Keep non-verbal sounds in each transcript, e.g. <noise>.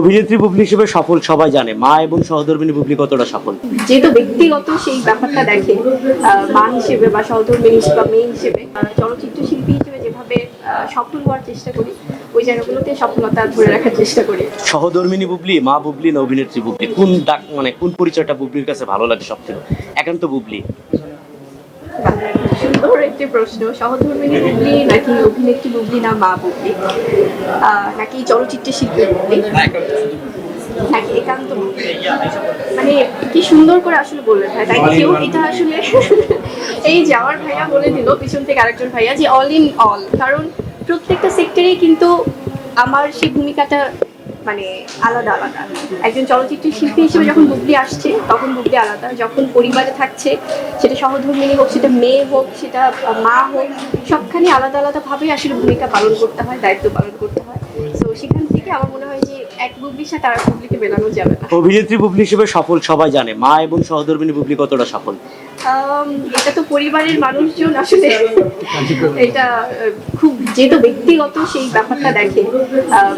অভিনেত্রী বুবলি হিসেবে সফল সবাই জানে। মা এবং সহধর্মিনী বুবলি কতটা সফল? যেহেতু ব্যক্তিগত সেই ব্যাপারটা দেখে মা হিসেবে বা সহধর্মিনী হিসেবে বা মেয়ে হিসেবে চলচ্চিত্র শিল্পী হিসেবে যেভাবে সফল হওয়ার চেষ্টা করি ওই জায়গাগুলোতে সফলতা ধরে রাখার চেষ্টা করি। সহধর্মিনী বুবলি মা বুবলি না অভিনেত্রী বুবলি? কোন ডাক মানে কোন পরিচয়টা বুবলির কাছে ভালো লাগে সবথেকে? একান্ত বুবলি। সুন্দর একটি প্রশ্ন সহধর্মিনী বুবলি নাকি অভিনেত্রী বুবলি না মা বুবলি নাকি চলচ্চিত্র শিল্পী বুবলি নাকি একান্ত মানে কি সুন্দর করে আসলে বললেন ভাই থ্যাংক ইউ এটা আসলে <laughs> এই যাওয়ার ভাইয়া বলে দিল পিছন থেকে আরেকজন ভাইয়া যে অল ইন অল কারণ প্রত্যেকটা সেক্টরেই কিন্তু আমার সেই ভূমিকাটা মানে আলাদা আলাদা। একজন চলচ্চিত্র শিল্পী হিসেবে যখন বুবলি আসছে, তখন বুবলি আলাদা। যখন পরিবারে থাকছে, সেটা সহধর্মিনী হোক, সেটা মেয়ে হোক, সেটা মা হোক, সবখানে আলাদা আলাদাভাবেই আসলে ভূমিকা পালন করতে হয়, দায়িত্ব পালন করতে হয়। তো সেখান থেকে আমার মনে হয় যে এক বুবলির সাথে আর বুবলিকে মেলানো যাবে না। অভিনেত্রী বুবলি হিসেবে সফল সবাই জানে মা এবং সহধর্মিনী বুবলি কতটা সফল? এটা তো পরিবারের মানুষজন আসলে এটা খুব যেহেতু ব্যক্তিগত সেই ব্যাপারটা দেখে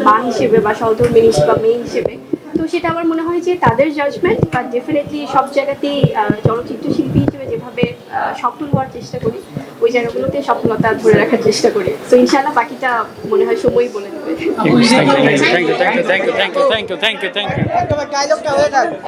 মা হিসেবে বা সহধর্মিনী হিসেবে বা মেয়ে হিসেবে। তো সেটা আমার মনে হয় যে তাদের জাজমেন্ট বাট ডেফিনেটলি সব জায়গাতেই চলচ্চিত্র শিল্পী হিসেবে যেভাবে সফল হওয়ার চেষ্টা করি ওই জায়গাগুলোতে সফলতা ধরে রাখার চেষ্টা করি তো ইনশাল্লাহ বাকিটা মনে হয় সময়ই বলে দেবে Thank you, thank you, thank you, thank you, thank you, thank you,